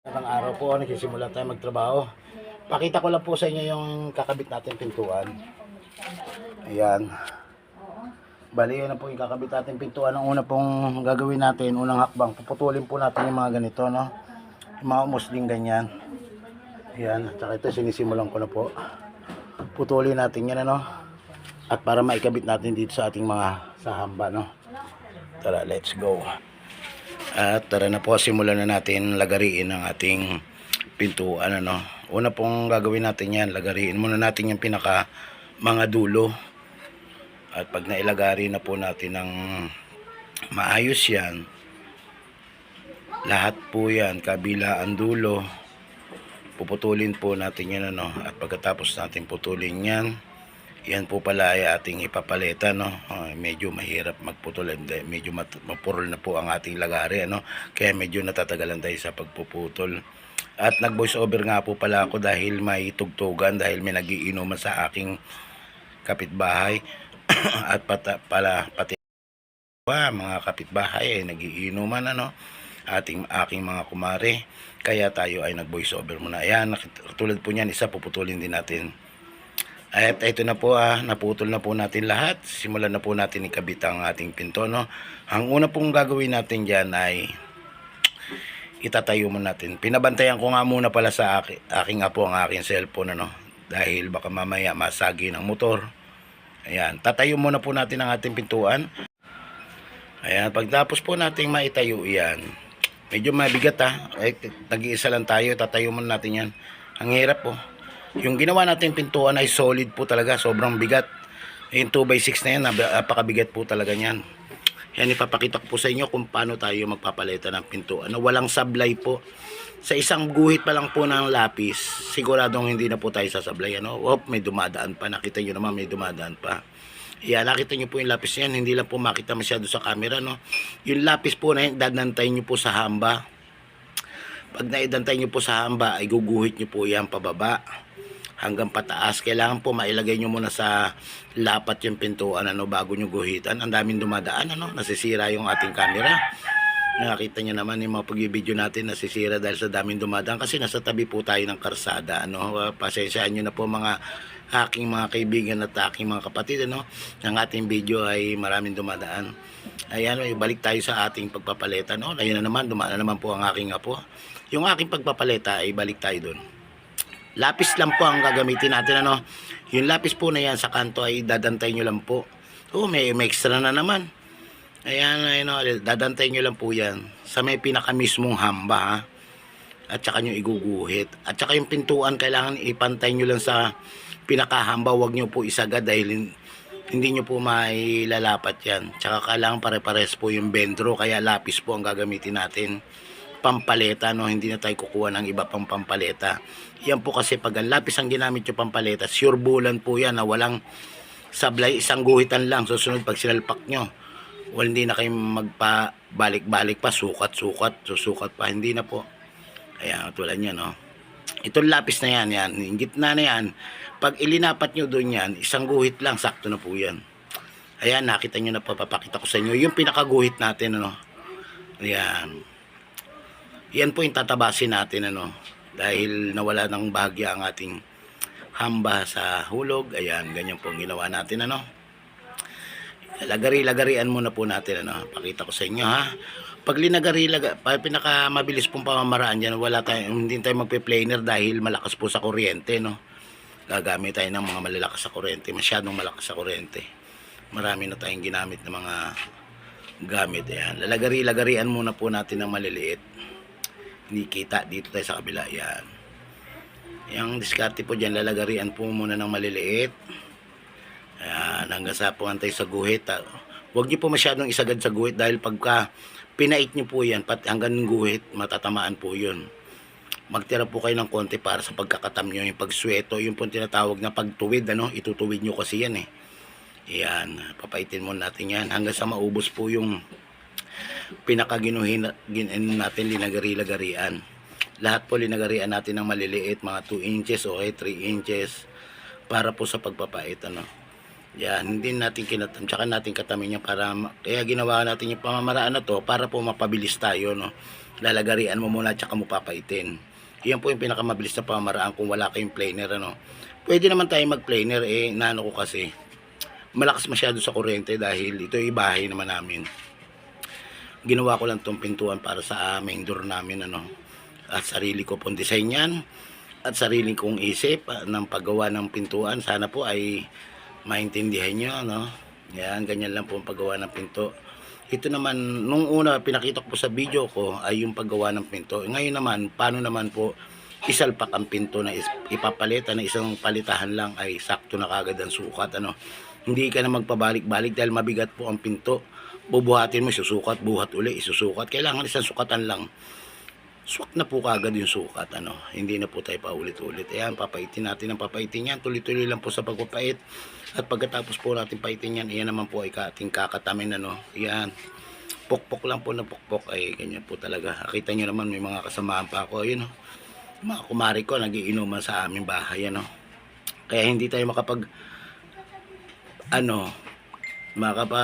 Ilang araw po, nagsisimula tayo magtrabaho. Pakita ko lang po sa inyo yung kakabit natin pintuan. Ayan. Bali, yun na po yung kakabit natin pintuan. Ang una pong gagawin natin, unang hakbang, puputulin po natin yung mga ganito, no? Yung mga umusling ganyan. Ayan, tsaka ito sinisimulan ko na po. Putulin natin yan, ano? At para maikabit natin dito sa ating mga sahamba, no? Tara, let's go. At tara na po, simulan na natin lagariin ang ating pintuan. Ano. Una pong gagawin natin yan, lagariin muna natin yung pinaka mga dulo. At pag nailagari na po natin ng maayos yan, lahat po yan, kabila ang dulo, puputulin po natin yan. Ano. At pagkatapos natin putulin yan, yan po pala ay ating ipapaleta no? Ah, medyo mahirap magputol hindi medyo mapurol na po ang ating lagari ano? Kaya medyo natatagalan tayo sa pagpuputol. At nag voice over nga po pala ako dahil may tugtugan dahil may nagiinuman sa aking kapitbahay. At pata, pala pati pa mga kapitbahay ay nagiinuman ano? Ating aking mga kumare. Kaya tayo ay nag voice over muna. Ayan tulad po niyan isa puputulin din natin at ito na po ah, naputol na po natin lahat. Simulan na po natin ikabit ang ating pinto. No? Ang una pong gagawin natin dyan ay itatayo mo natin. Pinabantayan ko nga muna pala sa akin, aking apo ang aking cellphone. Ano? Dahil baka mamaya masagi ng motor. Ayan, tatayo muna po natin ang ating pintuan. Ayan, pagtapos po nating maitayo yan, medyo mabigat ha. Ay, nag-iisa lang tayo, tatayo muna natin yan. Ang hirap po. Yung ginawa natin pintuan ay solid po talaga, sobrang bigat. Yung 2x6 na yan, napakabigat po talaga yan. Yan, ipapakita ko po sa inyo kung paano tayo magpapaleta ng pintuan. Na walang sablay po. Sa isang guhit pa lang po ng lapis, siguradong hindi na po tayo sasablay. Ano? Op, may dumadaan pa. Nakita nyo naman, may dumadaan pa. Yan, nakita nyo po yung lapis yan. Hindi lang po makita masyado sa camera. No? Yung lapis po na yan, dadantay nyo po sa hamba. Pag naidantay nyo po sa hamba, ay guguhit nyo po yan pababa hanggang pataas. Kailangan po mailagay nyo muna sa lapat yung pintuan ano, bago nyo guhitan. Ang daming dumadaan, ano, nasisira yung ating camera. Nakita nyo naman yung mga pag-video natin nasisira dahil sa daming dumadaan kasi nasa tabi po tayo ng karsada. Ano, Uh, pasensyaan nyo na po mga aking mga kaibigan at aking mga kapatid. Ano, ang ating video ay maraming dumadaan. Ayan, eh, balik tayo sa ating pagpapaleta. No? Ayun na naman, dumaan na naman po ang aking apo. Yung aking pagpapaleta ay balik tayo doon. Lapis lang po ang gagamitin natin ano. Yung lapis po na yan sa kanto ay dadantay nyo lang po. Oh, may, may extra na naman. Ayan, ayun, oh, dadantay nyo lang po yan sa may pinaka mismong hamba ha. At saka nyo iguguhit. At saka yung pintuan kailangan ipantay nyo lang sa pinakahamba. Huwag nyo po isagad dahil hin- hindi nyo po mailalapat yan. Tsaka kailangan pare-pares po yung bendro. Kaya lapis po ang gagamitin natin pampaleta no? Hindi na tayo kukuha ng iba pang pampaleta. Yan po kasi pag ang lapis ang ginamit yung pampaleta sure bulan po yan na walang sablay isang guhitan lang. Susunod pag sinalpak nyo well, hindi na kayo magpa balik-balik pa. Sukat-sukat susukat pa. Hindi na po. Ayan tulad yan no? Itong lapis na yan yan yung gitna na yan pag ilinapat nyo doon yan isang guhit lang sakto na po yan. Ayan nakita nyo na papapakita ko sa inyo. Yung pinakaguhit natin ano? Ayan yan po yung tatabasin natin ano. Dahil nawala ng bahagya ang ating hamba sa hulog. Ayan ganyan po ang ginawa natin ano. Lagari lagarian muna po natin ano. Pakita ko sa inyo ha. Pag linagari laga, pinaka mabilis pong pamamaraan dyan wala tayo hindi tayo magpe-planer dahil malakas po sa kuryente no. Gagamit tayo ng mga malalakas sa kuryente masyadong malakas sa kuryente. Marami na tayong ginamit ng mga gamit ayan. Lalagari lagarian muna po natin ng maliliit kita dito tayo sa kabila yan. Yung diskarte po dyan lalagarian po muna ng maliliit. Yan hanggang sa po sa guhit. Ah. huwag niyo po masyadong isagad sa guhit dahil pagka pinait niyo po yan pat hanggang ng guhit matatamaan po yun. Magtira po kayo ng konti para sa pagkakatam nyo yung pagsweto yung po tinatawag na pagtuwid ano? Itutuwid nyo kasi yan eh. Yan papaitin mo natin yan. Hanggang sa maubos po yung pinakaginuhin natin linagari-lagarian. Lahat po linagarian natin ng maliliit, mga 2 inches o 3 inches para po sa pagpapait ano. Yan, hindi natin kinatam, tsaka natin katamin niya para, kaya ginawa natin yung pamamaraan na to para po mapabilis tayo, no. lalagarian mo muna tsaka mo papaitin. Yan po yung pinakamabilis na pamaraan kung wala kayong planer ano. Pwede naman tayo mag-planer eh nano ko kasi malakas masyado sa kuryente dahil ito yung naman namin. Ginawa ko lang tong pintuan para sa aming door namin ano. At sarili ko pong design yan at sarili kong isip ah, ng paggawa ng pintuan. Sana po ay maintindihan nyo ano. Yan, ganyan lang po ang paggawa ng pinto. Ito naman, nung una pinakita ko sa video ko ay yung paggawa ng pinto. Ngayon naman, paano naman po isalpak ang pinto na ipapalitan na isang palitahan lang ay sakto na kagad ang sukat. Ano? Hindi ka na magpabalik-balik dahil mabigat po ang pinto. Bubuhatin mo, susukat, buhat uli, isusukat. Kailangan isang sukatan lang. Swak na po kagad yung sukat. Ano? Hindi na po tayo paulit-ulit. Ayan, papaitin natin ang papaitin yan. Tuloy-tuloy lang po sa pagpapait. At pagkatapos po natin paitin yan, iyan naman po ay ating kakatamin. Ano? Yan. Pokpok lang po na pokpok. Ay, ganyan po talaga. Kita nyo naman, may mga kasamahan pa ako. Ayun. Yung Mga kumari ko, nagiinuman sa aming bahay. Ano? Kaya hindi tayo makapag ano, makapa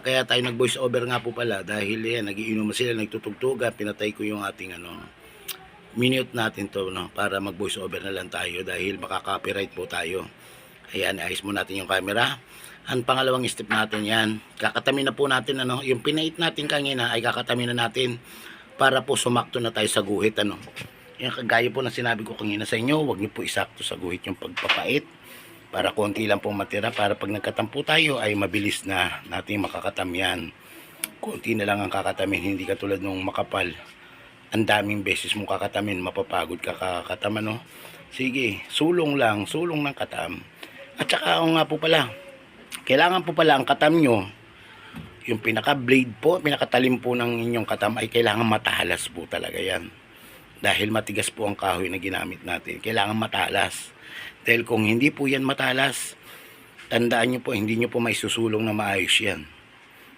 kaya tayo nag voice over nga po pala dahil yan nagiinuman sila nagtutugtugan pinatay ko yung ating ano minute natin to no para mag voice over na lang tayo dahil makaka-copyright po tayo. Ayan ayos mo natin yung camera. Ang pangalawang step natin yan kakatamin na po natin ano yung pinait natin kanina ay kakatamin na natin para po sumakto na tayo sa guhit ano. Yan kagaya po na sinabi ko kanina sa inyo huwag niyo po isakto sa guhit yung pagpapait para konti lang po matira para pag nagkatampo tayo ay mabilis na natin makakatam yan. Konti na lang ang kakatamin hindi katulad nung makapal. Ang daming beses mong kakatamin mapapagod ka kakataman no sige sulong lang sulong ng katam. At saka ako nga po pala kailangan po pala ang katam nyo yung pinaka blade po pinakatalim po ng inyong katam ay kailangan matalas po talaga yan. Dahil matigas po ang kahoy na ginamit natin kailangan matalas dahil kung hindi po yan matalas, tandaan nyo po, hindi nyo po may susulong na maayos yan.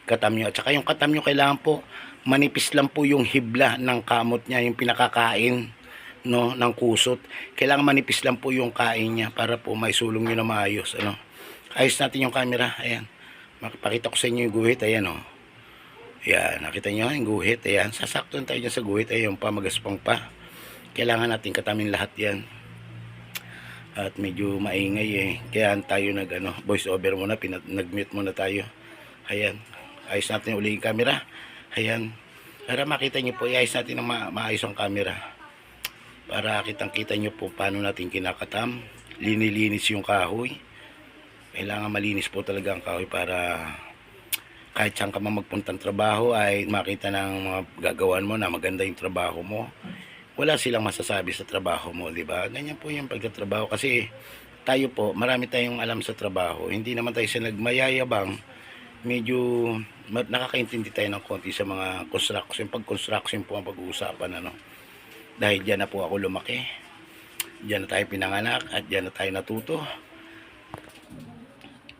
Katam nyo. At saka yung katam nyo, kailangan po, manipis lang po yung hibla ng kamot niya, yung pinakakain no, ng kusot. Kailangan manipis lang po yung kain niya para po may sulong nyo na maayos. Ano. Ayos natin yung camera. Ayan. Makipakita ko sa inyo yung guhit. Ayan o. Oh. Ayan. Nakita nyo yung guhit. Ayan. Sasaktuan tayo dyan sa guhit. Ayan. Yung pamagaspang pa. Kailangan natin katamin lahat yan at medyo maingay eh. Kaya tayo nag ano voice over muna pinat muna tayo. Ayan. Ayos natin uli yung camera. Ayan. Para makita nyo po ayos natin ng ma maayos ang camera. Para kitang kita nyo po paano natin kinakatam. Linilinis yung kahoy. Kailangan malinis po talaga ang kahoy para kahit saan ka man magpuntang trabaho ay makita ng mga gagawan mo na maganda yung trabaho mo wala silang masasabi sa trabaho mo, di ba? Ganyan po yung pagtatrabaho kasi tayo po, marami tayong alam sa trabaho. Hindi naman tayo sa nagmayayabang. Medyo nakakaintindi tayo ng konti sa mga construction. Pag construction po ang pag-uusapan, ano. Dahil dyan na po ako lumaki. Dyan na tayo pinanganak at dyan na tayo natuto.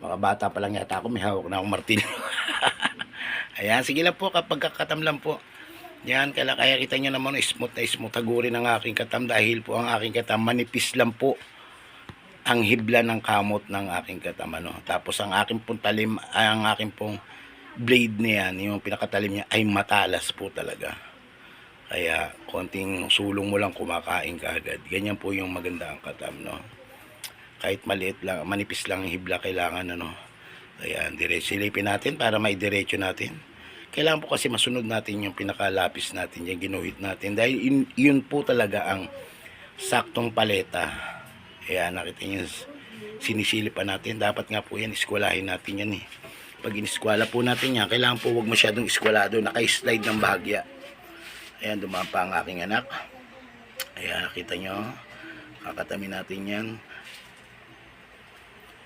Mga bata pa lang yata ako, may hawak na akong martilyo. Ayan, sige lang po, kapag kakatam lang po. Yan, kaya, kaya kita nyo naman smooth na smooth hagurin ng aking katam dahil po ang aking katam manipis lang po ang hibla ng kamot ng aking katam. Ano. Tapos ang aking pong talim, ang aking pong blade na yan, yung pinakatalim niya ay matalas po talaga. Kaya konting sulong mo lang kumakain ka agad. Ganyan po yung maganda ang katam. No? Kahit maliit lang, manipis lang ang hibla kailangan. Ano? Kaya diretso silipin natin para may diretso natin kailangan po kasi masunod natin yung pinakalapis natin, yung ginuhit natin. Dahil yun, yun po talaga ang saktong paleta. Kaya nakita nyo, sinisilip pa natin. Dapat nga po yan, iskwalahin natin yan eh. Pag iniskwala po natin yan, kailangan po huwag masyadong iskwalado. Naka-slide ng bahagya. Ayan, dumaan pa ang aking anak. Ayan, nakita nyo. Kakatamin natin yan.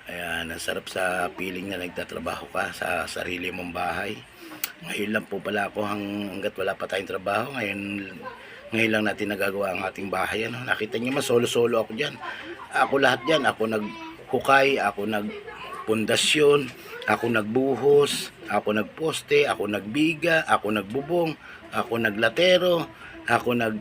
Ayan, ang sarap sa feeling na nagtatrabaho ka sa sarili mong bahay. Ngayon lang po pala ako hang, hanggat wala pa tayong trabaho. Ngayon, ngayon lang natin nagagawa ang ating bahay. Ano? Nakita niyo mas solo-solo ako dyan. Ako lahat dyan. Ako naghukay, ako nagpundasyon, ako nagbuhos, ako nagposte, ako nagbiga, ako nagbubong, ako naglatero, ako nag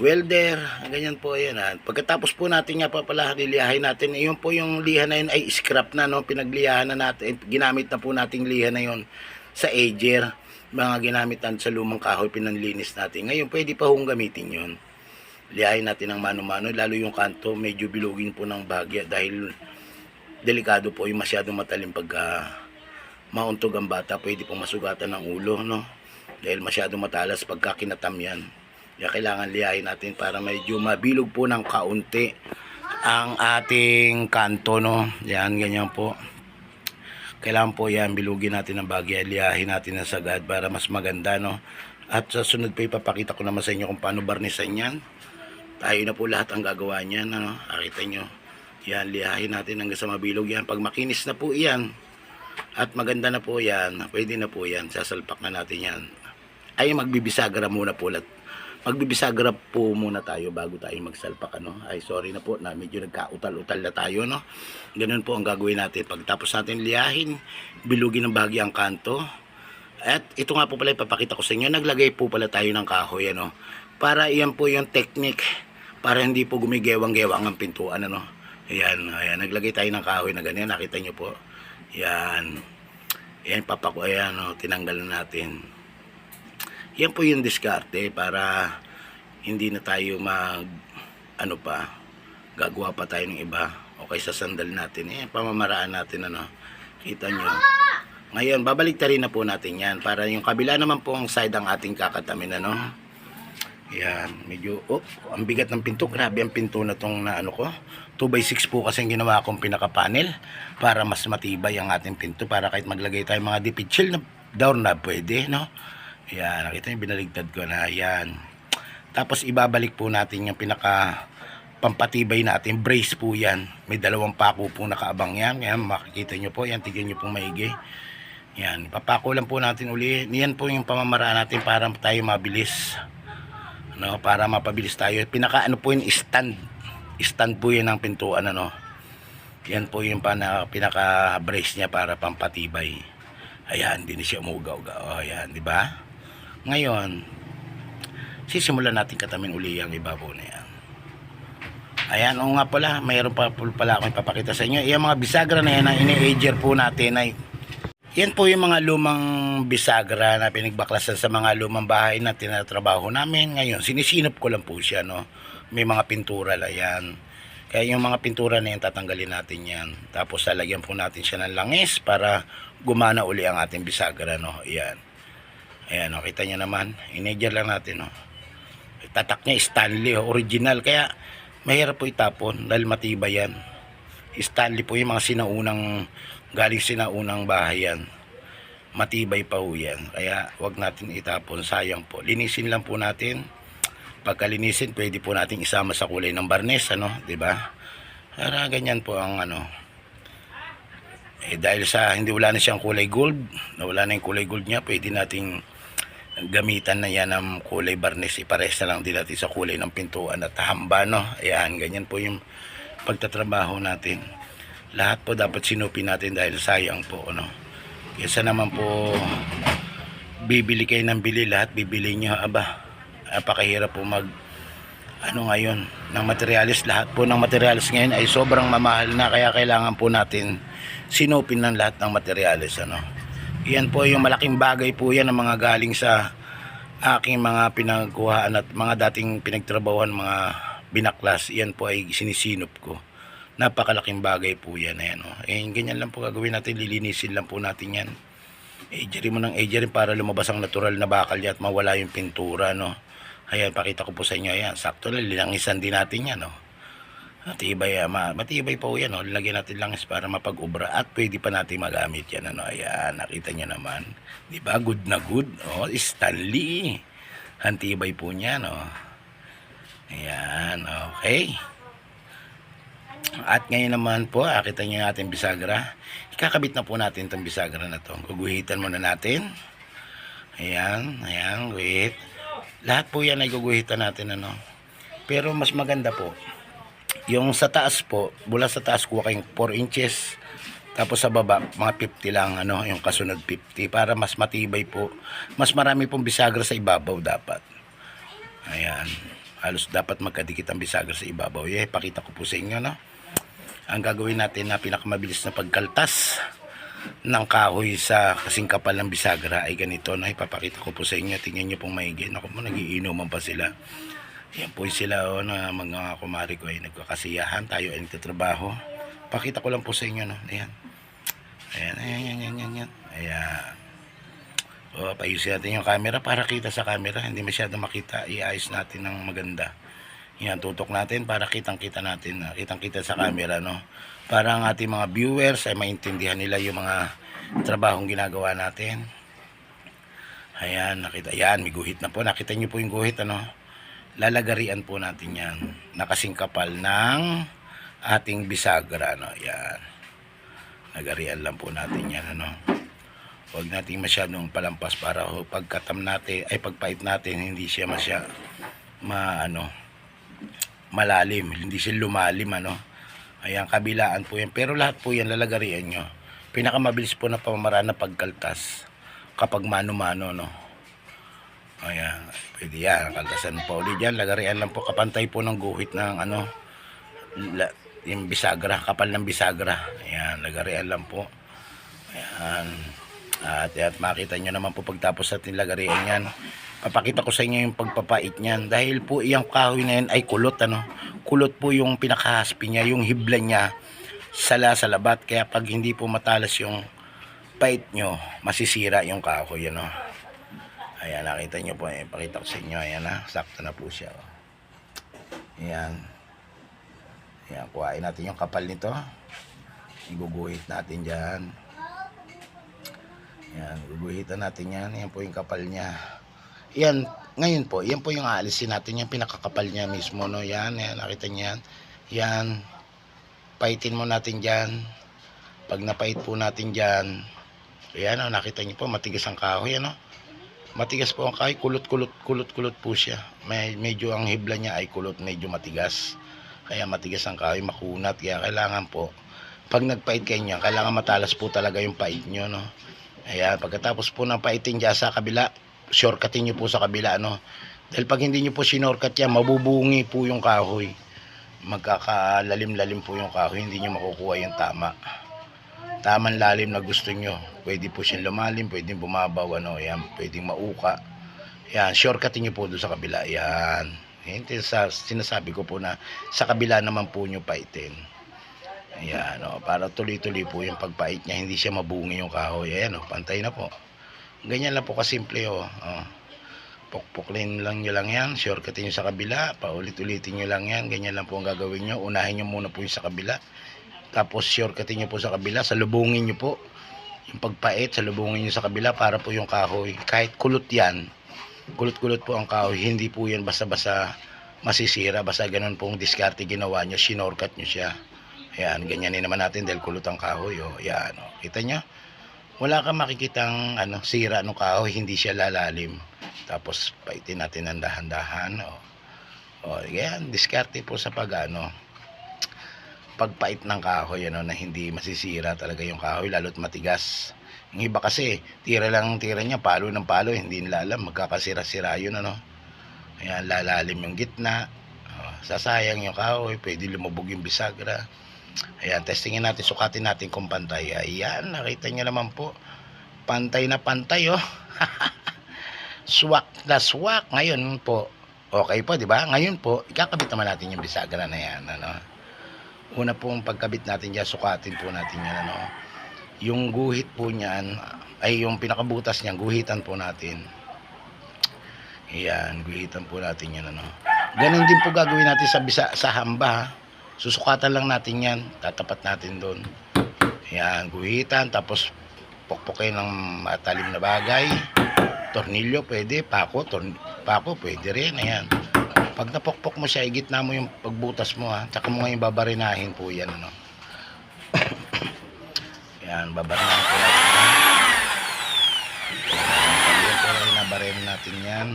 welder, ganyan po yan. Ha. Pagkatapos po natin nga pa pala liliyahin natin, yun po yung liha na yun ay scrap na, no? pinagliyahan na natin, ginamit na po nating liha na yun sa ager. mga ginamit natin sa lumang kahoy, pinanlinis natin. Ngayon, pwede pa hong gamitin yun. Liyahin natin ng mano-mano, lalo yung kanto, medyo bilugin po ng bagya dahil delikado po yung masyadong matalim pagka mauntog ang bata, pwede pong masugatan ng ulo, no? Dahil masyadong matalas pagka kinatam yan. Kaya kailangan liyahin natin para medyo mabilog po ng kaunti ang ating kanto, no? Yan, ganyan po. Kailangan po yan, bilugin natin ng bagya, liyahin natin ng sagad para mas maganda, no? At sa sunod po ipapakita ko naman sa inyo kung paano barnisan yan. Tayo na po lahat ang gagawa niyan, ano? Nakita nyo. Yan, liyahin natin hanggang sa mabilog yan. Pag makinis na po yan, at maganda na po yan, pwede na po yan, sasalpak na natin yan. Ay, magbibisagra muna po lahat. Magbibisagra po muna tayo bago tayo magsalpak, ano? Ay, sorry na po na medyo nagkautal-utal na tayo, no? Ganun po ang gagawin natin. Pagtapos natin liyahin, bilugin ng bahagi ang kanto. At ito nga po pala ipapakita ko sa inyo, naglagay po pala tayo ng kahoy, ano? Para iyan po yung technique, para hindi po gumigewang-gewang ang pintuan, ano? Ayan, ayan, naglagay tayo ng kahoy na ganyan, nakita nyo po. Yan. Yan, papako, ayan, oh, tinanggal na natin. Yan po yung diskarte para hindi na tayo mag, ano pa, gagawa pa tayo ng iba. Okay, sa sandal natin. Yan, pamamaraan natin, ano. Kita nyo. Ngayon, babalik rin na po natin yan para yung kabila naman po ang side ang ating kakatamin, ano. Yan, medyo, oh, ang bigat ng pinto. Grabe ang pinto na tong na ano ko. 2x6 po kasi ginawa kong pinaka-panel para mas matibay ang ating pinto para kahit maglagay tayo mga dipitsil na doorknob pwede, no? Yan, nakita niyo binaligtad ko na, yan. Tapos ibabalik po natin yung pinaka pampatibay natin, brace po yan. May dalawang pako po nakaabang yan. Yan, makikita nyo po, yan, tignan nyo po maigi. Yan, papako lang po natin uli. Yan po yung pamamaraan natin para tayo mabilis no para mapabilis tayo pinaka ano po yung stand stand po yun ng pintuan ano yan po yung pana, pinaka brace niya para pampatibay ayan hindi siya umugaw-ugaw oh, ayan di ba ngayon sisimulan natin katamin uli ang ibabaw na yan ayan o nga pala mayroon pa pala akong ipapakita sa inyo yung mga bisagra na yan ang ini-ager po natin ay yan po yung mga lumang bisagra na pinagbaklasan sa mga lumang bahay na tinatrabaho namin. Ngayon, sinisinop ko lang po siya, no? May mga pintura la yan. Kaya yung mga pintura na yan, tatanggalin natin yan. Tapos, lalagyan po natin siya ng langis para gumana uli ang ating bisagra, no? Ayan. Ayan, no? Kita nyo naman. Ineger lang natin, no? Tatak niya, Stanley, oh, original. Kaya, mahirap po itapon dahil matibay yan. Stanley po yung mga sinaunang galing sinaunang bahay yan matibay pa yan kaya wag natin itapon sayang po linisin lang po natin pagkalinisin pwede po natin isama sa kulay ng barnes ano ba para ganyan po ang ano eh dahil sa hindi wala na siyang kulay gold na wala na yung kulay gold niya pwede nating gamitan na yan ng kulay barnes ipares na lang din natin sa kulay ng pintuan at hamba no? Ayan ganyan po yung pagtatrabaho natin. Lahat po dapat sinupin natin dahil sayang po ano kesa naman po bibili kayo ng bili lahat bibili nyo. Aba napakahirap po mag ano ngayon ng materialis. Lahat po ng materialis ngayon ay sobrang mamahal na kaya kailangan po natin sinupin ng lahat ng materialis ano yan po yung malaking bagay po yan ng mga galing sa aking mga pinagkuhaan at mga dating pinagtrabawan mga binaklas. Yan po ay sinisinop ko. Napakalaking bagay po yan. Ayan, oh. eh, ganyan lang po gagawin natin. Lilinisin lang po natin yan. Agerin mo ng agerin para lumabas ang natural na bakal at mawala yung pintura no? Ayan pakita ko po sa inyo. Ayan sakto lang. Lilangisan din natin yan no matibay, ah, ma matibay po yan no lagyan natin langis para mapag-ubra at pwede pa natin magamit yan ano ayan nakita nyo naman di ba good na good oh Stanley hantibay po niya no ayan okay at ngayon naman po, akita niyo natin bisagra. Ikakabit na po natin itong bisagra na to. Guguhitan muna natin. Ayan, ayan, wait. Lahat po yan ay guguhitan natin, ano. Pero mas maganda po, yung sa taas po, mula sa taas kuha kayong 4 inches. Tapos sa baba, mga 50 lang, ano, yung kasunod 50. Para mas matibay po. Mas marami pong bisagra sa ibabaw dapat. Ayan. Halos dapat magkadikit ang bisagra sa ibabaw. Eh, pakita ko po sa inyo, no ang gagawin natin na pinakamabilis na pagkaltas ng kahoy sa kasing kapal ng bisagra ay ganito na ipapakita ko po sa inyo. Tingnan nyo pong maigi. Ako mo, nagiinuman pa sila. Yan po sila o, na mga kumari ko ay nagkakasiyahan. Tayo ay nagtatrabaho. Pakita ko lang po sa inyo. No? Ayan. Ayan, ayan, ayan, ayan, ayan, ayan. Ayan. O, payusin natin yung camera para kita sa camera. Hindi masyado makita. Iayos natin ng maganda. Yan, tutok natin para kitang-kita natin. Kitang-kita sa camera, no? Para ang ating mga viewers ay maintindihan nila yung mga trabahong ginagawa natin. Ayan, nakita. Yan, may guhit na po. Nakita nyo po yung guhit, ano? Lalagarian po natin yan. Nakasingkapal ng ating bisagra, ano? Yan. Lagarian lang po natin yan, ano? Huwag natin masyadong palampas para ho, pagkatam natin, ay pagpait natin, hindi siya masya, ma, ano, malalim, hindi siya lumalim, ano. Ayan, kabilaan po yan. Pero lahat po yan, lalagarian nyo. Pinakamabilis po na pamamaraan na pagkaltas kapag mano-mano, no. Ayan, pwede yan. Kaltasan pa ulit yan. Lagarian lang po. Kapantay po ng guhit ng ano, la, yung bisagra, kapal ng bisagra. Ayan, lagarian lang po. Ayan. At, at makita nyo naman po pagtapos natin lagarian yan. Papakita ko sa inyo yung pagpapait niyan. Dahil po iyang kahoy na yan ay kulot. Ano? Kulot po yung pinakahaspi niya, yung hibla niya sala sa labat. Kaya pag hindi po matalas yung pait nyo, masisira yung kahoy. Ano? Ayan, nakita nyo po. Eh. Pakita ko sa inyo. Ayan na, sakto na po siya. oh. Ayan. Ayan, kuhain natin yung kapal nito. Iguguhit natin dyan. Yan, guguhitan natin yan. Yan po yung kapal niya. Yan, ngayon po, yan po yung aalisin natin. Yung pinakakapal niya mismo, no? Yan, yan, nakita niyan. Yan. Paitin mo natin dyan. Pag napait po natin dyan, yan, oh, nakita niyo po, matigas ang kahoy, ano? Matigas po ang kahoy, kulot-kulot, kulot-kulot po siya. May, medyo ang hibla niya ay kulot, medyo matigas. Kaya matigas ang kahoy, makunat. Kaya kailangan po, pag nagpait kayo niya, kailangan matalas po talaga yung pait nyo, no? Ayan, pagkatapos po ng paitin dyan sa kabila, shortcutin nyo po sa kabila, no? Dahil pag hindi nyo po sinorkat yan, mabubungi po yung kahoy. Magkakalalim-lalim po yung kahoy, hindi nyo makukuha yung tama. Tamang lalim na gusto nyo. Pwede po siyang lumalim, pwedeng bumabaw, ano, yan, pwedeng mauka. Yan, shortcutin nyo po doon sa kabila, yan. Hindi sa sinasabi ko po na sa kabila naman po nyo paitin. Ayan, o, para tuloy-tuloy po yung pagpait niya, hindi siya mabungi yung kahoy. Ayan, o, pantay na po. Ganyan lang po kasimple, o. o. Pukpuklin lang nyo lang yan, shortcutin nyo sa kabila, paulit-ulitin nyo lang yan, ganyan lang po ang gagawin nyo. Unahin nyo muna po yung sa kabila, tapos shortcutin nyo po sa kabila, salubungin nyo po yung pagpait, salubungin nyo sa kabila para po yung kahoy. Kahit kulot yan, kulot-kulot po ang kahoy, hindi po yan basta-basta masisira, basta ganun pong diskarte ginawa nyo, sinorkat nyo siya. Ayan, ganyanin naman natin dahil kulot ang kahoy. O, ayan, o. Kita nyo? Wala kang makikitang ano, sira ng kahoy, hindi siya lalalim. Tapos, paitin natin ng dahan-dahan. O, o ayan, diskarte po sa pag, ano, pagpait ng kahoy, ano, na hindi masisira talaga yung kahoy, lalo't matigas. Yung iba kasi, tira lang ang tira niya, palo ng palo, hindi nila alam, magkakasira-sira yun, ano. Ayan, lalalim yung gitna. O, sasayang yung kahoy, pwede lumubog yung bisagra. Ayan, testingin natin, sukatin natin kung pantay. Ayan, nakita nyo naman po. Pantay na pantay, oh. swak na swak. Ngayon po, okay po, di ba? Ngayon po, ikakabit naman natin yung bisagra na yan, ano. Una pong pagkabit natin dyan, sukatin po natin yan, ano. Yung guhit po niyan, ay yung pinakabutas niyan, guhitan po natin. Ayan, guhitan po natin yan, ano. Ganon din po gagawin natin sa bisa, sa hamba, ha? susukatan lang natin yan tatapat natin doon yan guhitan tapos pukpukin ng matalim na bagay tornilyo pwede pako torn pako pwede rin ayan pag napukpok mo siya igitna mo yung pagbutas mo ha? Tsaka mo ngayon babarinahin po yan ano? Yan babarinahin po natin yan natin yan.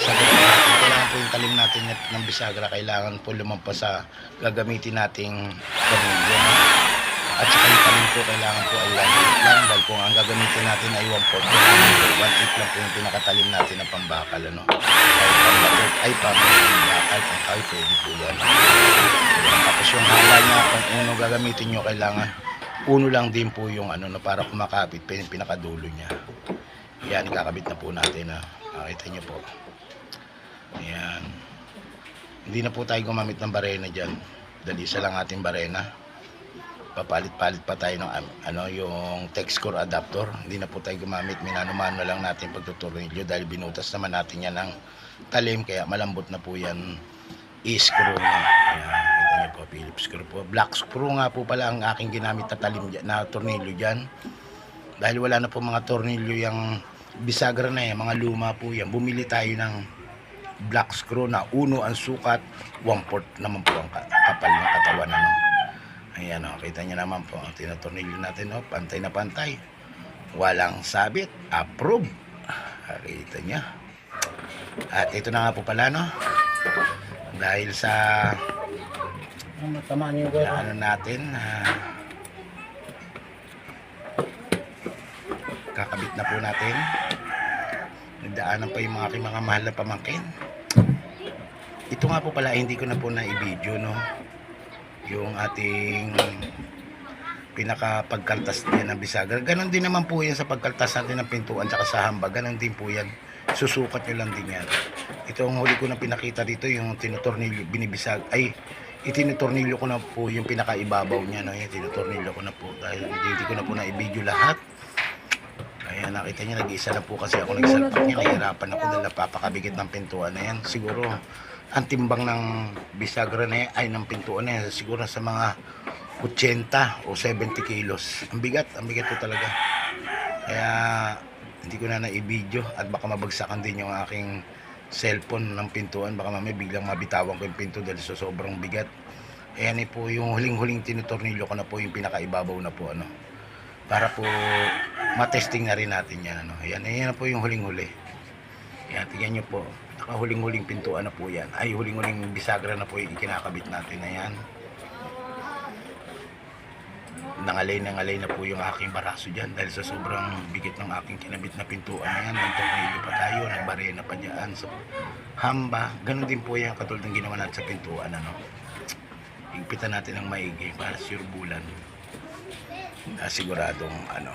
Sagot natin kailangan po yung talim natin ng- bisagra. Kailangan po lumampas sa gagamitin nating no? At saka yung talim po kailangan po ay 1 8 lang dahil kung ang gagamitin natin ay 1 4 1 8 lang po yung pinakatalim natin na pambakal ano kahit pambatot ay pambakal pang kahit pwede po yan tapos yung haba niya kung ano gagamitin nyo kailangan uno lang din po yung ano na para kumakapit pa yung pinakadulo niya. Yan, ikakabit na po natin na. Nakita niyo po. Ayan. Hindi na po tayo gumamit ng barena dyan. Dali isa lang ating barena. Papalit-palit pa tayo ng ano, yung text core adapter. Hindi na po tayo gumamit. Minano-mano lang natin pagtutuloy dahil binutas naman natin yan ng talim. Kaya malambot na po yan i-screw na. Kita niyo po, Phillips screw po. Black screw nga po pala ang aking ginamit na talim dyan, na tornilyo dyan. Dahil wala na po mga tornilyo yung bisagra na yan, mga luma po yan. Bumili tayo ng black screw na uno ang sukat, one fourth naman po ang ka- kapal ng katawan. Ano. Ayan o, kita niyo naman po, tinatornilyo natin, oh, pantay na pantay. Walang sabit, approve. Ah, Kita niya. At ito na nga po pala, no? Dahil sa Tama niyo ko. ano natin, ah, kakabit na po natin. Nagdaanan pa yung mga aking mga mahal na pamangkin. Ito nga po pala, hindi ko na po na i-video, no? Yung ating pinakapagkaltas din ng bisagra. Ganon din naman po yan sa pagkaltas natin ng pintuan tsaka sa hamba. Ganon din po yan. Susukat nyo lang din yan. Ito ang huli ko na pinakita dito, yung tinutornilyo, binibisag, ay, itinitornilyo ko na po yung pinakaibabaw niya, no? Yung ko na po. Dahil hindi, ko na po na i-video lahat. Ayan, nakita niya, nag-isa na po kasi ako nagsalpak niya. Nahihirapan ako dahil napapakabigit ng pintuan na yan. Siguro, ang timbang ng bisagra na ay ng pintuan na siguro sa mga 80 o 70 kilos. Ang bigat, ang bigat po talaga. Kaya, hindi ko na na-i-video at baka mabagsakan din yung aking cellphone ng pintuan. Baka mamaya biglang mabitawan ko yung pinto dahil sa sobrang bigat. Ayan eh po yung huling-huling tinutornilyo ko na po yung pinakaibabaw na po ano. Para po matesting na rin natin yan. Ano. Ayan, ayan po yung huling-huli. Ayan, tingnan nyo po. Nakahuling-huling pintuan na po yan. Ay, huling-huling bisagra na po yung ikinakabit natin. Ayan. Nangalay nangalay na po yung aking baraso dyan dahil sa sobrang bigat ng aking kinabit na pintuan na yan. Ng tornilyo pa tayo, nagbarena pa dyan. So, hamba, ganun din po yan katulad ng ginawa natin sa pintuan. Ano. Higpitan natin ng maigi para sure bulan na siguradong ano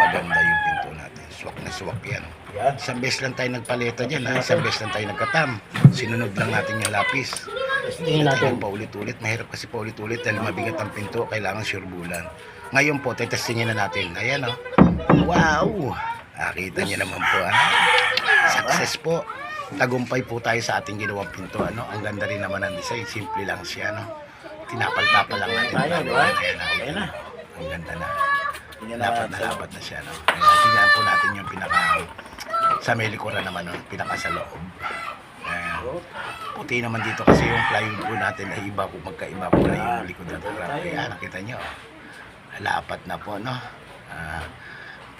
maganda yung pinto natin. Swak na swak yan. Yan. Isang beses lang tayo nagpaleta dyan. Ha? Isang beses lang tayo nagkatam. Sinunod lang natin yung lapis. Testingin natin. Paulit-ulit. Mahirap kasi paulit-ulit dahil mabigat ang pinto. Kailangan sure bulan. Ngayon po, tetestingin na natin. Ayan o. Wow! Nakita niyo naman po. Ha? Success po. Tagumpay po tayo sa ating ginawang pinto. Ano? Ang ganda rin naman ang design. Simple lang siya. No? Tinapal-tapal lang natin. Ayan, Ayan ayan. na. Ang ganda na. Tingnan na Dapat na sa dapat na siya. No? Tingnan po natin yung pinaka sa may likuran naman, no? pinaka sa loob. Ayan. Puti naman dito kasi yung plywood po natin ay iba po, magkaiba po na yung likod at harap. Ayan, nakita nyo. Lapat na po, no? Ah,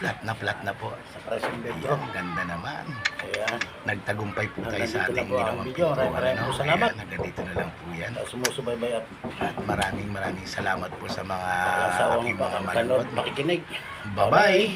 flat na flat na po. Sa presong bedro. Ayan, ganda naman. Ayan. Nagtagumpay po tayo sa ating ang ginawang video. Maraming no? po salamat. Ayan, hanggang dito na lang po yan. Sumusubaybay at At maraming maraming salamat po sa mga sa aking mga manood. makikinig. Bye-bye!